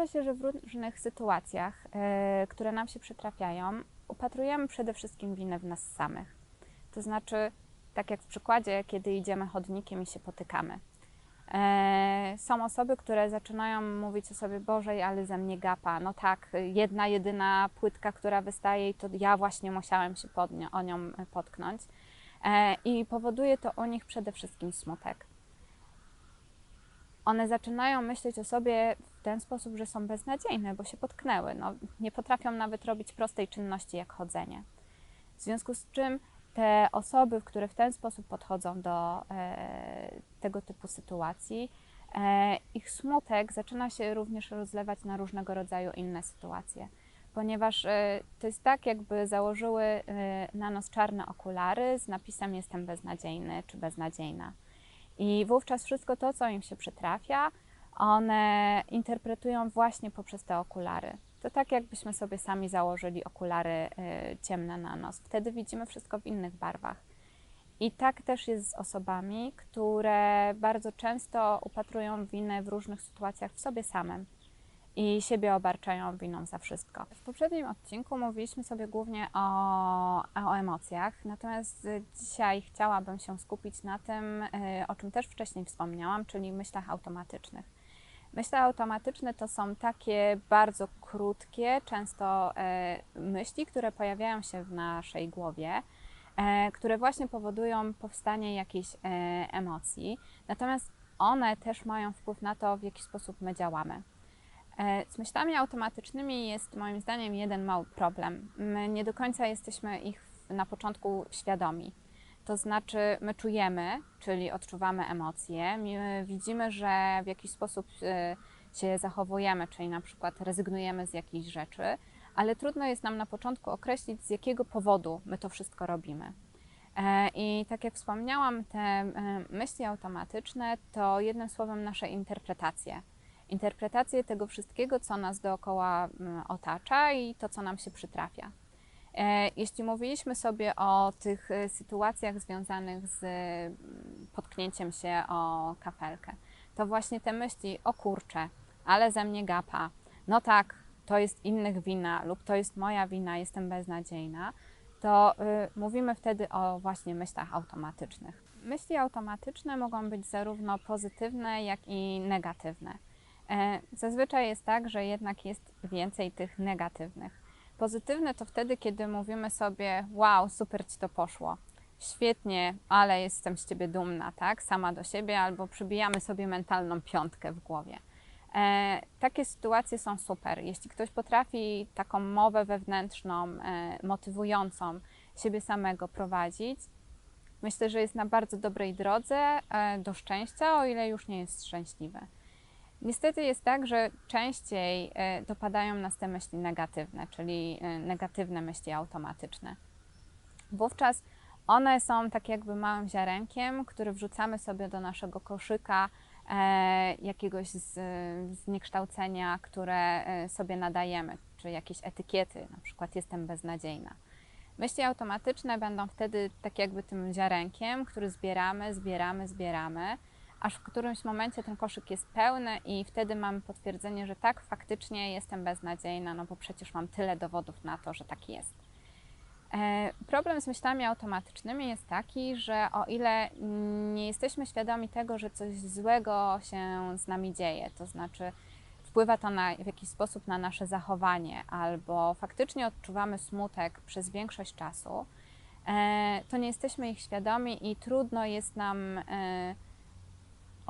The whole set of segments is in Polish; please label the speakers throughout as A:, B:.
A: Zdarza się, że w różnych sytuacjach, e, które nam się przytrafiają, upatrujemy przede wszystkim winę w nas samych. To znaczy, tak jak w przykładzie, kiedy idziemy chodnikiem i się potykamy. E, Są osoby, które zaczynają mówić o sobie, Boże, ale ze mnie gapa. No tak, jedna, jedyna płytka, która wystaje i to ja właśnie musiałem się pod o nią potknąć. E, I powoduje to u nich przede wszystkim smutek. One zaczynają myśleć o sobie w ten sposób, że są beznadziejne, bo się potknęły. No, nie potrafią nawet robić prostej czynności jak chodzenie. W związku z czym te osoby, które w ten sposób podchodzą do e, tego typu sytuacji, e, ich smutek zaczyna się również rozlewać na różnego rodzaju inne sytuacje, ponieważ e, to jest tak, jakby założyły e, na nos czarne okulary z napisem Jestem beznadziejny czy beznadziejna. I wówczas wszystko to, co im się przytrafia, one interpretują właśnie poprzez te okulary. To tak, jakbyśmy sobie sami założyli okulary y, ciemne na nos. Wtedy widzimy wszystko w innych barwach. I tak też jest z osobami, które bardzo często upatrują winę w różnych sytuacjach w sobie samym i siebie obarczają winą za wszystko. W poprzednim odcinku mówiliśmy sobie głównie o, o emocjach, natomiast dzisiaj chciałabym się skupić na tym, y, o czym też wcześniej wspomniałam, czyli myślach automatycznych. Myśli automatyczne to są takie bardzo krótkie, często e, myśli, które pojawiają się w naszej głowie, e, które właśnie powodują powstanie jakiejś e, emocji. Natomiast one też mają wpływ na to, w jaki sposób my działamy. Z myślami automatycznymi jest moim zdaniem jeden mały problem. My nie do końca jesteśmy ich na początku świadomi. To znaczy, my czujemy, czyli odczuwamy emocje, my widzimy, że w jakiś sposób y, się zachowujemy, czyli na przykład rezygnujemy z jakichś rzeczy, ale trudno jest nam na początku określić, z jakiego powodu my to wszystko robimy. E, I tak jak wspomniałam, te e, myśli automatyczne to jednym słowem nasze interpretacje. Interpretacje tego wszystkiego, co nas dookoła otacza i to, co nam się przytrafia. E, jeśli mówiliśmy sobie o tych e, sytuacjach związanych z mm, potknięciem się o kafelkę, to właśnie te myśli, o kurczę, ale ze mnie gapa, no tak, to jest innych wina lub to jest moja wina, jestem beznadziejna, to y, mówimy wtedy o właśnie myślach automatycznych. Myśli automatyczne mogą być zarówno pozytywne, jak i negatywne. E, zazwyczaj jest tak, że jednak jest więcej tych negatywnych. Pozytywne to wtedy, kiedy mówimy sobie: Wow, super ci to poszło, świetnie, ale jestem z ciebie dumna, tak? Sama do siebie, albo przybijamy sobie mentalną piątkę w głowie. E, takie sytuacje są super. Jeśli ktoś potrafi taką mowę wewnętrzną, e, motywującą siebie samego prowadzić, myślę, że jest na bardzo dobrej drodze e, do szczęścia, o ile już nie jest szczęśliwy. Niestety jest tak, że częściej e, dopadają nas te myśli negatywne, czyli e, negatywne myśli automatyczne. Wówczas one są tak jakby małym ziarenkiem, który wrzucamy sobie do naszego koszyka e, jakiegoś zniekształcenia, które sobie nadajemy, czy jakieś etykiety, na przykład jestem beznadziejna. Myśli automatyczne będą wtedy tak jakby tym ziarenkiem, który zbieramy, zbieramy, zbieramy aż w którymś momencie ten koszyk jest pełny i wtedy mamy potwierdzenie, że tak, faktycznie jestem beznadziejna, no bo przecież mam tyle dowodów na to, że tak jest. E, problem z myślami automatycznymi jest taki, że o ile nie jesteśmy świadomi tego, że coś złego się z nami dzieje, to znaczy wpływa to na, w jakiś sposób na nasze zachowanie, albo faktycznie odczuwamy smutek przez większość czasu, e, to nie jesteśmy ich świadomi i trudno jest nam e,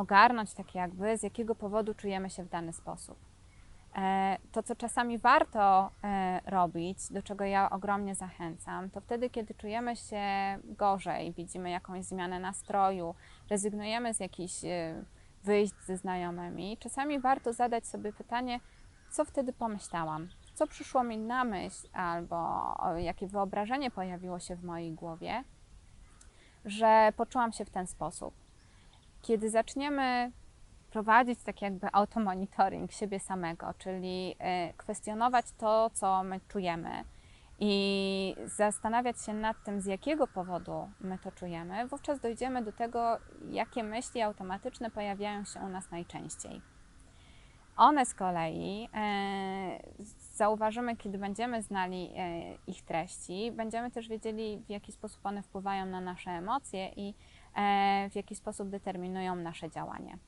A: ogarnąć tak jakby, z jakiego powodu czujemy się w dany sposób. E, to, co czasami warto e, robić, do czego ja ogromnie zachęcam, to wtedy, kiedy czujemy się gorzej, widzimy jakąś zmianę nastroju, rezygnujemy z jakichś e, wyjść ze znajomymi, czasami warto zadać sobie pytanie, co wtedy pomyślałam, co przyszło mi na myśl, albo jakie wyobrażenie pojawiło się w mojej głowie, że poczułam się w ten sposób. Kiedy zaczniemy prowadzić tak jakby automonitoring siebie samego, czyli e, kwestionować to, co my czujemy i zastanawiać się nad tym, z jakiego powodu my to czujemy, wówczas dojdziemy do tego, jakie myśli automatyczne pojawiają się u nas najczęściej. One z kolei e, zauważymy, kiedy będziemy znali e, ich treści, będziemy też wiedzieli, w jaki sposób one wpływają na nasze emocje i w jaki sposób determinują nasze działanie.